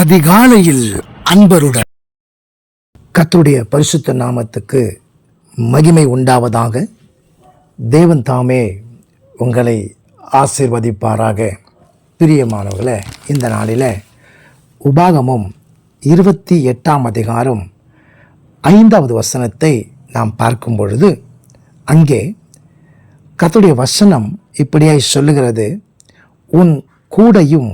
அதிகாலையில் அன்பருடன். கத்துடைய பரிசுத்த நாமத்துக்கு மகிமை உண்டாவதாக. தேவன் தாமே உங்களை ஆசீர்வதிப்பாராக. பிரியமானவர்களை இந்த நாளில் உபாகமும் இருபத்தி எட்டாம் அதிகாரம் ஐந்தாவது வசனத்தை நாம் பார்க்கும் பொழுது அங்கே கத்துடைய வசனம் இப்படியாய் சொல்லுகிறது உன் கூடையும்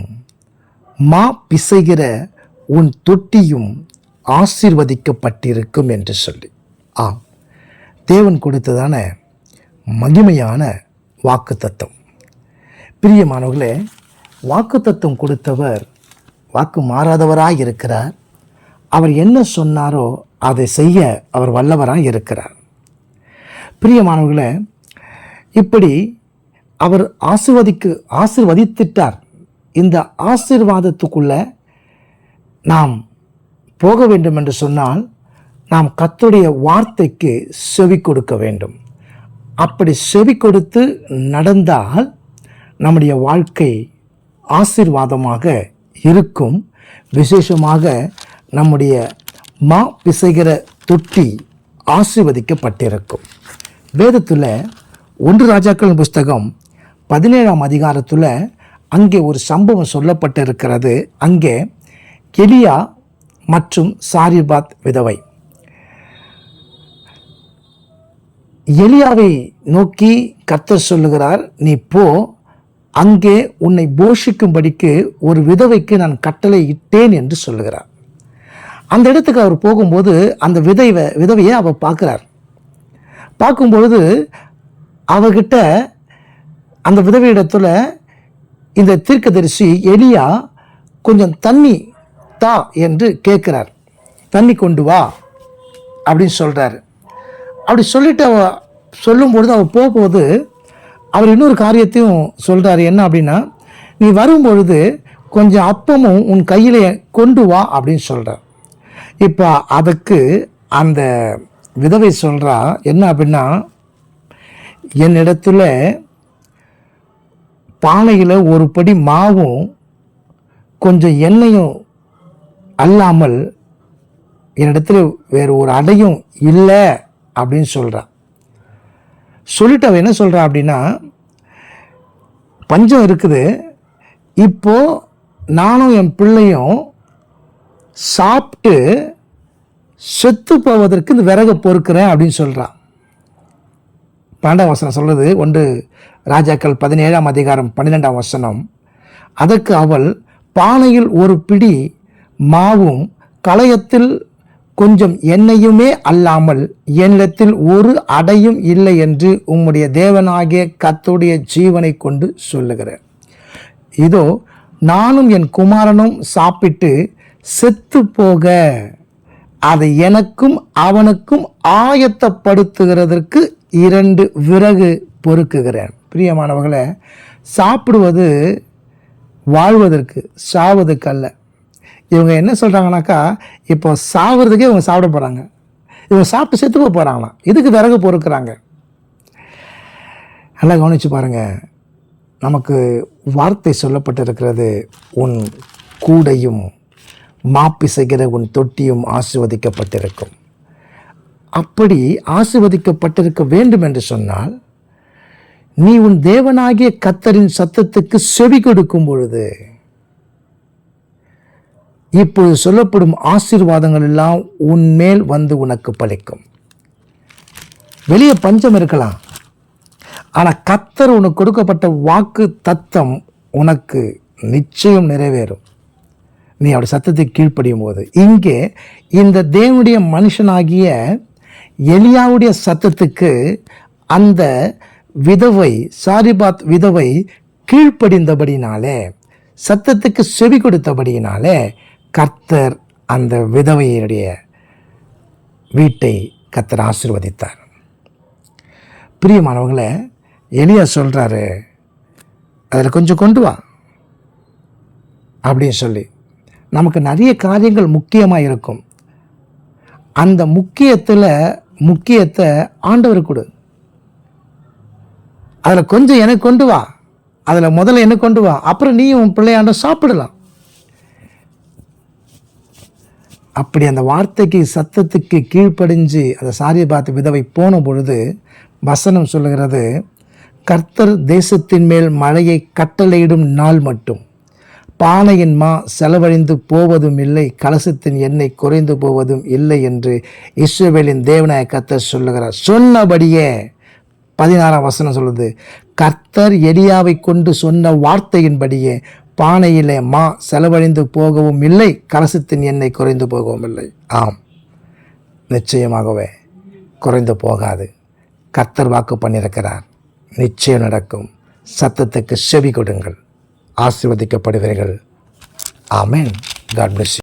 மா பிசைகிற உன் தொட்டியும் ஆசீர்வதிக்கப்பட்டிருக்கும் என்று சொல்லி. ஆம். தேவன் கொடுத்ததான மகிமையான வாக்குத்தத்தம். பிரியமானவர்களே வாக்குத்தத்தம் கொடுத்தவர் வாக்கு மாறாதவராக இருக்கிறார். அவர் என்ன சொன்னாரோ அதை செய்ய அவர் வல்லவராக இருக்கிறார். பிரியமானவர்களே இப்படி அவர் ஆசிர்வதிக்கு ஆசிர்வதித்திட்டார். இந்த ஆசீர்வாதத்துக்குள்ள நாம் போக வேண்டும் என்று சொன்னால் நாம் கத்துடைய வார்த்தைக்கு செவி கொடுக்க வேண்டும். அப்படி செவி கொடுத்து நடந்தால் நம்முடைய வாழ்க்கை ஆசீர்வாதமாக இருக்கும். விசேஷமாக நம்முடைய மா பிசைகிற தொட்டி ஆசிர்வதிக்கப்பட்டிருக்கும். வேதத்தில் ஒன்று ராஜாக்களின் புஸ்தகம் பதினேழாம் அதிகாரத்தில் அங்கே ஒரு சம்பவம் சொல்லப்பட்டிருக்கிறது. அங்கே எலியா மற்றும் சாரிபாத் விதவை. எலியாவை நோக்கி கர்த்தர் சொல்லுகிறார் நீ போ அங்கே உன்னை போஷிக்கும்படிக்கு ஒரு விதவைக்கு நான் கட்டளை இட்டேன் என்று சொல்லுகிறார். அந்த இடத்துக்கு அவர் போகும்போது அந்த விதை விதவையை அவர் பார்க்குறார். பார்க்கும்பொழுது அவர்கிட்ட அந்த விதவையிடத்துல இந்த தீர்க்கதரிசி எலியா கொஞ்சம் தண்ணி தா என்று கேட்குறார். தண்ணி கொண்டு வா அப்படின்னு சொல்கிறாரு அப்படி சொல்லிட்டு அவ சொல்லும்பொழுது அவள் போகும்போது அவர் இன்னொரு காரியத்தையும் சொல்கிறாரு என்ன அப்படின்னா நீ வரும்பொழுது கொஞ்சம் அப்பமும் உன் கையில் கொண்டு வா அப்படின்னு சொல்கிறார் இப்போ அதுக்கு அந்த விதவை சொல்கிறா என்ன அப்படின்னா என்னிடத்துல பானையில் ஒரு படி மாவும் கொஞ்சம் எண்ணெயும் அல்லாமல் என்னிடத்துல வேறு ஒரு அடையும் இல்லை அப்படின்னு சொல்கிறான் சொல்லிட்டு அவன் என்ன சொல்கிறான் அப்படின்னா பஞ்சம் இருக்குது இப்போது நானும் என் பிள்ளையும் சாப்பிட்டு செத்து போவதற்கு இந்த விறகை பொறுக்கிறேன் அப்படின்னு சொல்கிறான் பன்னெண்டாம் சொல்கிறது ஒன்று ராஜாக்கள் பதினேழாம் அதிகாரம் பன்னிரெண்டாம் வசனம். அதற்கு அவள் பானையில் ஒரு பிடி மாவும் களையத்தில் கொஞ்சம் எண்ணெயுமே அல்லாமல் என்னிடத்தில் ஒரு அடையும் இல்லை என்று உம்முடைய தேவனாகிய கத்துடைய ஜீவனை கொண்டு சொல்லுகிறேன். இதோ நானும் என் குமாரனும் சாப்பிட்டு செத்து போக அதை எனக்கும் அவனுக்கும் ஆயத்தப்படுத்துகிறதற்கு இரண்டு விறகு பொறுக்குகிறேன். பிரியமானவர்களை சாப்பிடுவது வாழ்வதற்கு சாவதுக்கு அல்ல இவங்க என்ன சொல்கிறாங்கனாக்கா இப்போ சாவறதுக்கே இவங்க சாப்பிட போகிறாங்க இவங்க சாப்பிட்டு செத்து போக போகிறாங்களாம் இதுக்கு விறகு பொறுக்கிறாங்க? நல்லா கவனித்து பாருங்கள் நமக்கு வார்த்தை சொல்லப்பட்டிருக்கிறது உன் கூடையும் மாப்பிசைகிற உன் தொட்டியும் ஆசிர்வதிக்கப்பட்டிருக்கும். அப்படி ஆசிர்வதிக்கப்பட்டிருக்க வேண்டும் என்று சொன்னால் நீ உன் தேவனாகிய கத்தரின் சத்தத்துக்கு செவி கொடுக்கும் பொழுது இப்பொழுது சொல்லப்படும் ஆசீர்வாதங்கள் எல்லாம் உன் மேல் வந்து உனக்கு பலிக்கும். வெளியே பஞ்சம் இருக்கலாம். ஆனால் கத்தர் உனக்கு கொடுக்கப்பட்ட வாக்கு தத்தம் உனக்கு நிச்சயம் நிறைவேறும். நீ அவருடைய சத்தத்தை கீழ்ப்படியும் போது இங்கே இந்த தேவனுடைய மனுஷனாகிய எலியாவுடைய சத்தத்துக்கு அந்த விதவை சாரிபாத் விதவை கீழ்ப்படிந்தபடினாலே சத்தத்துக்கு செவி கொடுத்தபடியினாலே கர்த்தர் அந்த விதவையுடைய வீட்டை கர்த்தர் ஆசீர்வதித்தார். பிரியமானவங்களே எளியா சொல்கிறாரு அதில் கொஞ்சம் கொண்டு வா அப்படின்னு சொல்லி. நமக்கு நிறைய காரியங்கள் முக்கியமாக இருக்கும். அந்த முக்கியத்தில் முக்கியத்தை ஆண்டவர் கொடு. அதில் கொஞ்சம் எனக்கு கொண்டு வா. அதில் முதல்ல எனக்கு கொண்டு வா. அப்புறம் நீயும் உன் பிள்ளையாண்ட சாப்பிடலாம். அப்படி அந்த வார்த்தைக்கு சத்தத்துக்கு கீழ்ப்படிஞ்சு அந்த சாரியபாத் விதவை போன பொழுது வசனம் சொல்லுகிறது கர்த்தர் தேசத்தின் மேல் மழையை கட்டளையிடும் நாள் மட்டும். பானையின் மா செலவழிந்து போவதும் இல்லை கலசத்தின் எண்ணெய் குறைந்து போவதும் இல்லை என்று இஸ்ரவேலின் தேவநாய கர்த்தர் சொல்லுகிறார். சொன்னபடியே பதினாறாம் வசனம் சொல்லுது கர்த்தர் எரியாவை கொண்டு சொன்ன வார்த்தையின்படியே பானையிலே மா செலவழிந்து போகவும் இல்லை கலசத்தின் எண்ணெய் குறைந்து போகவும் இல்லை. ஆம். நிச்சயமாகவே குறைந்து போகாது. கர்த்தர் வாக்கு பண்ணியிருக்கிறார். நிச்சயம் நடக்கும். சத்தத்துக்கு செவி கொடுங்கள். ஆசிர்வதிக்கப்படுவீர்கள். ஆமேன். God plus